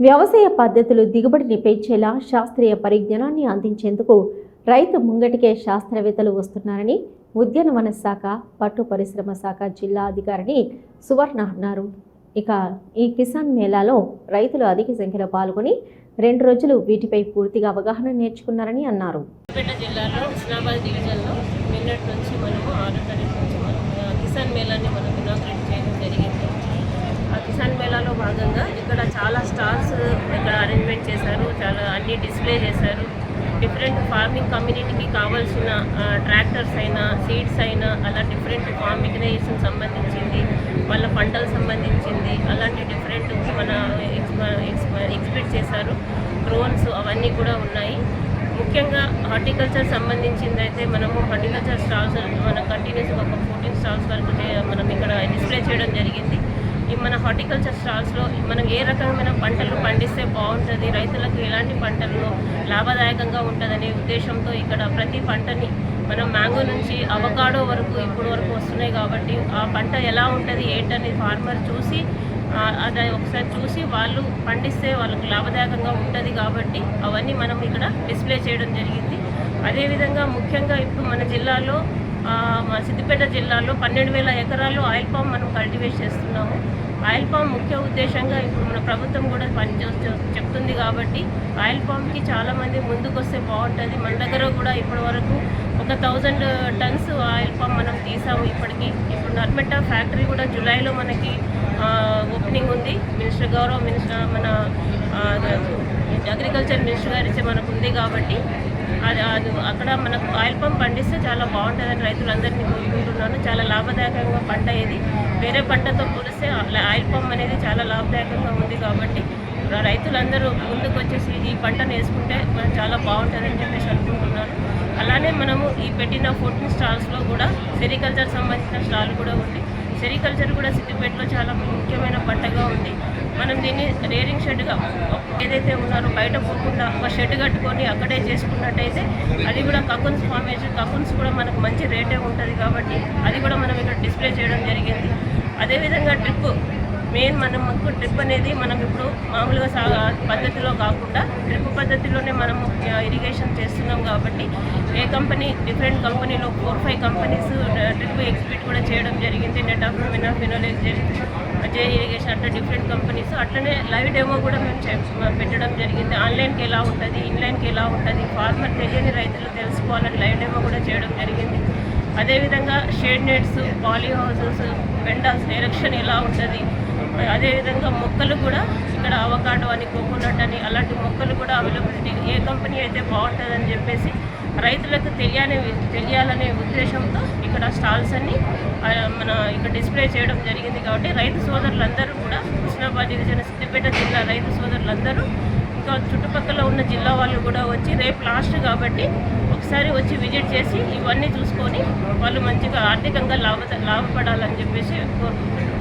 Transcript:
వ్యవసాయ పద్ధతులు దిగుబడిని పెంచేలా శాస్త్రీయ పరిజ్ఞానాన్ని అందించేందుకు రైతు ముంగటికే శాస్త్రవేత్తలు వస్తున్నారని ఉద్యానవన శాఖ పట్టు పరిశ్రమ శాఖ జిల్లా అధికారిని సువర్ణ అన్నారు. ఇక ఈ కిసాన్ మేళాలో రైతులు అధిక సంఖ్యలో పాల్గొని రెండు రోజులు వీటిపై పూర్తిగా అవగాహన నేర్చుకున్నారని అన్నారు. జిల్లాలో నిన్నటి నుంచి మనము కిసాన్ మేళాన్ని మనం ఇనాగ్రేట్ చేయడం జరిగింది ఆ కిసాన్ మేళాలో భాగంగా ఇక్కడ చాలా స్టాల్స్ ఇక్కడ అరేంజ్మెంట్ చేశారు చాలా అన్నీ డిస్ప్లే చేశారు. డిఫరెంట్ ఫార్మింగ్ కమ్యూనిటీకి కావాల్సిన ట్రాక్టర్స్ అయినా సీడ్స్ అయినా అలా డిఫరెంట్ ఫార్మ్ మెకనైజేషన్ సంబంధించింది వాళ్ళ పంటలకు సంబంధించింది అలాంటి డిఫరెంట్ మన ఎక్స్పెక్ట్ చేశారు. డ్రోన్స్ అవన్నీ కూడా ఉన్నాయి. ముఖ్యంగా హార్టికల్చర్ సంబంధించింది అయితే మనము హార్టికల్చర్ స్టాల్స్ మనం కంటిన్యూస్ ఒక ఫోర్టీన్ స్టాల్స్ వరకు మనం ఇక్కడ డిస్ప్లే చేయడం జరిగింది. మన హార్టికల్చర్ స్టాల్స్లో మనం ఏ రకమైన పంటలు పండిస్తే బాగుంటుంది? రైతులకు ఎలాంటి పంటలు లాభదాయకంగా ఉంటుందనే ఉద్దేశంతో ఇక్కడ ప్రతి పంటని మనం మ్యాంగో నుంచి అవకాడో వరకు ఇప్పుడు వరకు వస్తున్నాయి కాబట్టి ఆ పంట ఎలా ఉంటుంది? ఏంటని ఫార్మర్ చూసి అది ఒకసారి చూసి వాళ్ళు పండిస్తే వాళ్ళకు లాభదాయకంగా ఉంటుంది కాబట్టి అవన్నీ మనం ఇక్కడ డిస్ప్లే చేయడం జరిగింది. అదేవిధంగా ముఖ్యంగా ఇప్పుడు మన జిల్లాలో సిద్దిపేట జిల్లాలో పన్నెండు వేల ఎకరాల్లో ఆయిల్ పామ్ మనం కల్టివేట్ చేస్తున్నాము. ఆయిల్ పామ్ ముఖ్య ఉద్దేశంగా ఇప్పుడు మన ప్రభుత్వం కూడా పని చెప్తుంది కాబట్టి ఆయిల్ పామ్కి చాలామంది ముందుకు వస్తే బాగుంటుంది. మన దగ్గర కూడా ఇప్పటి వరకు ఒక థౌజండ్ టన్స్ ఆయిల్ పామ్ మనం తీసాము ఇప్పటికి. ఇప్పుడు నర్మెట్ట ఫ్యాక్టరీ కూడా జూలైలో మనకి ఓపెనింగ్ ఉంది. మినిస్టర్ గౌరవ్ మినిస్టర్ మన అగ్రికల్చర్ మినిస్టర్ గారు ఇచ్చే మనకు ఉంది కాబట్టి అది అది అక్కడ మనకు ఆయిల్ పంప్ పండిస్తే చాలా బాగుంటుందని రైతులందరినీ కోరుకుంటున్నాను. చాలా లాభదాయకంగా పంట ఇది. వేరే పంటతో పోలిస్తే ఆయిల్ పంప్ అనేది చాలా లాభదాయకంగా ఉంది కాబట్టి రైతులందరూ ముందుకు వచ్చేసి ఈ పంటను వేసుకుంటే మనం చాలా బాగుంటుందని చెప్పేసి అనుకుంటున్నాను. అలానే మనము ఈ పెట్టిన ఫుడ్ స్టాల్స్లో కూడా సెరికల్చర్ సంబంధించిన స్టాల్ కూడా ఉంది. సెరికల్చర్ కూడా సిద్దిపేటలో చాలా ముఖ్యమైన పంటగా ఉంది. మనం దీన్ని రేరింగ్ షెడ్గా ఏదైతే ఉన్నారో బయట పోకుండా ఒక షెడ్ కట్టుకొని అక్కడే చేసుకున్నట్టయితే అది కూడా కకున్స్ ఫార్మేషన్ కకున్స్ కూడా మనకు మంచి రేటే ఉంటుంది కాబట్టి అది కూడా మనం ఇక్కడ డిస్ప్లే చేయడం జరిగింది. అదేవిధంగా ట్రిప్ మెయిన్ మనం మనకు డ్రిప్ అనేది మనం ఇప్పుడు మామూలుగా సా పద్ధతిలో కాకుండా డ్రిప్ పద్ధతిలోనే మనము ఇరిగేషన్ చేస్తున్నాం కాబట్టి ఏ కంపెనీ డిఫరెంట్ కంపెనీలో ఫోర్ ఫైవ్ కంపెనీస్ డ్రిప్ ఎక్స్పీట్ కూడా చేయడం జరిగింది. నెట్ ఆఫ్ మినా ఫినోలెక్స్ జే ఇరిగేషన్ అట్లా డిఫరెంట్ కంపెనీస్ అట్లనే లైవ్ డెమో కూడా మేము పెట్టడం జరిగింది. ఆన్లైన్కి ఎలా ఉంటుంది ఇన్లైన్కి ఎలా ఉంటుంది ఫార్మర్ తెలియని రైతులు తెలుసుకోవాలని లైవ్ డెమో కూడా చేయడం జరిగింది. అదేవిధంగా shade nets poly houses pandals direction ఎలా ఉంటుంది అదేవిధంగా మొక్కలు కూడా ఇక్కడ అవకాడో అని కోకోనట్ అని అలాంటి మొక్కలు కూడా అవైలబిలిటీ ఏ కంపెనీ అయితే బాగుంటుందని చెప్పేసి రైతులకు తెలియని తెలియాలనే ఉద్దేశంతో ఇక్కడ స్టాల్స్ అన్ని మన ఇక్కడ డిస్ప్లే చేయడం జరిగింది కాబట్టి రైతు సోదరులందరూ కూడా కృష్ణాబాద్ డివిజన్ సిద్దిపేట జిల్లా రైతు సోదరులందరూ ఇంకా చుట్టుపక్కల ఉన్న జిల్లా వాళ్ళు కూడా వచ్చి రేపు లాస్ట్ కాబట్టి ఒకసారి వచ్చి విజిట్ చేసి ఇవన్నీ చూసుకొని వాళ్ళు మంచిగా ఆర్థికంగా లాభ లాభపడాలని చెప్పేసి కోరుకుంటున్నాను